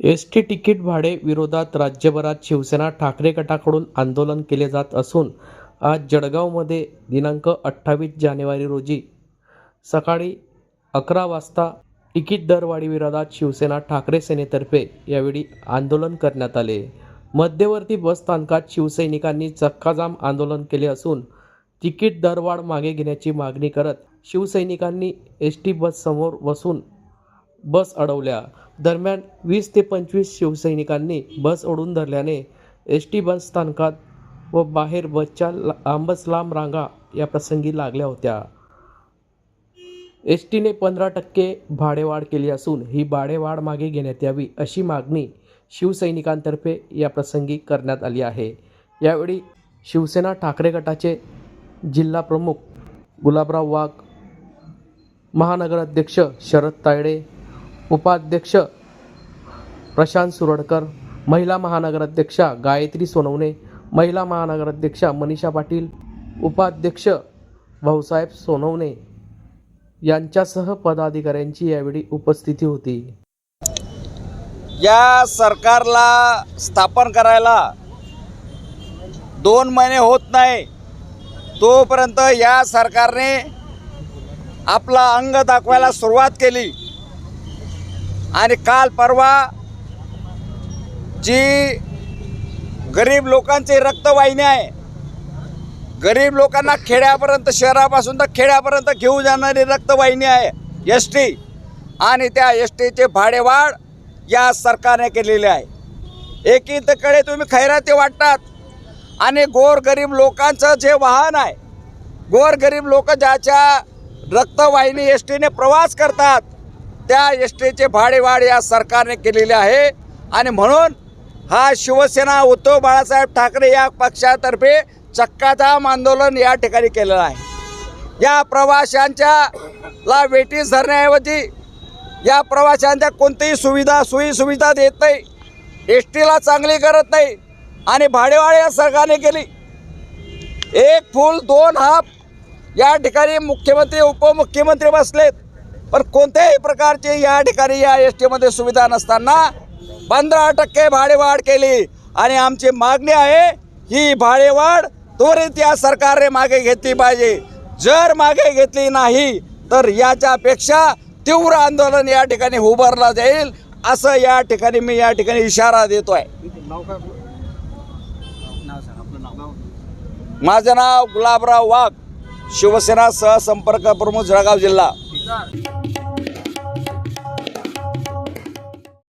S T ticket भाडे विरोधात राज्यभरात शिवसेना ठाकरे गटाकडून आंदोलन केले जात असून आज जळगावमध्ये दिनांक अठ्ठावीस जानेवारी रोजी सकाळी अकरा वाजता तिकीट दरवाढीविरोधात शिवसेना ठाकरे सेनेतर्फे यावेळी आंदोलन करण्यात आले. मध्यवर्ती बस स्थानकात शिवसैनिकांनी चक्काजाम आंदोलन केले असून तिकीट दरवाढ मागे घेण्याची मागणी करत शिवसैनिकांनी एस टी बससमोर बसून बस अडवल्या. दरम्यान वीस ते पंचवीस शिवसैनिकांनी बस ओढून धरल्याने एस टी बस स्थानकात व बाहेर बसच्या ला- लांबच लांब रांगा या प्रसंगी लागल्या होत्या. एस टीने पंधरा टक्के भाडेवाढ केली असून ही भाडेवाढ मागे घेण्यात यावी अशी मागणी शिवसैनिकांतर्फे या प्रसंगी करण्यात आली आहे. यावेळी शिवसेना ठाकरे गटाचे जिल्हा प्रमुख गुलाबराव वाघ महानगराध्यक्ष शरद तायडे उपाध्यक्ष प्रशांत सुरडकर महिला महानगराध्यक्षा गायत्री सोनवणे महिला महानगराध्यक्षा मनीषा पाटील उपाध्यक्ष भाऊसाहेब सोनवणे यांच्यासह पदाधिकाऱ्यांची यावेळी उपस्थिती होती. या सरकारला स्थापन करायला दोन महिने होत नाही. तोपर्यंत या सरकारने आपला अंग दाखवायला सुरुवात केली. आणि काल परवा जी गरीब लोकांची रक्तवाहिनी आहे गरीब लोकांना खेड्यापर्यंत शहरापासून तर खेड्यापर्यंत घेऊन जाणारी रक्तवाहिनी आहे एस टी. आणि त्या एस टीचे भाडेवाढ या सरकारने केलेले आहे. एकीकडे तुम्ही खैराती वाटतात आणि गोरगरीब लोकांचं जे वाहन आहे गोरगरीब लोक ज्याच्या रक्तवाहिनी एस टीने प्रवास करतात त्या एस टीचे भाडेवाढ या सरकारने केलेले आहे. आणि म्हणून हा शिवसेना उद्धव बाळासाहेब ठाकरे या पक्षातर्फे चक्काजाम आंदोलन या ठिकाणी केलेलं आहे. या प्रवाशांच्या ला वेटीस धरण्याऐवजी या प्रवाशांच्या कोणतीही सुविधा सोयी सुविधा देत नाही. एस टीला चांगली करत नाही. आणि भाडेवाढ या सरकारने केली. एक फूल दोन हाफ या ठिकाणी मुख्यमंत्री उपमुख्यमंत्री बसलेत. पण कोणत्याही प्रकारची या ठिकाणी या एस टीमध्ये सुविधा नसताना पंधरा टक्के भाडेवाढ केली. आणि आमची मागणी आहे ही भाडेवाढ त्वरित या सरकारने मागे घेतली पाहिजे. जर मागे घेतली नाही तर याच्यापेक्षा तीव्र आंदोलन या ठिकाणी उभारला जाईल असं या ठिकाणी मी या ठिकाणी इशारा देतोय. माझं नाव गुलाबराव वाघ शिवसेना सहसंपर्क प्रमुख जळगाव जिल्हा.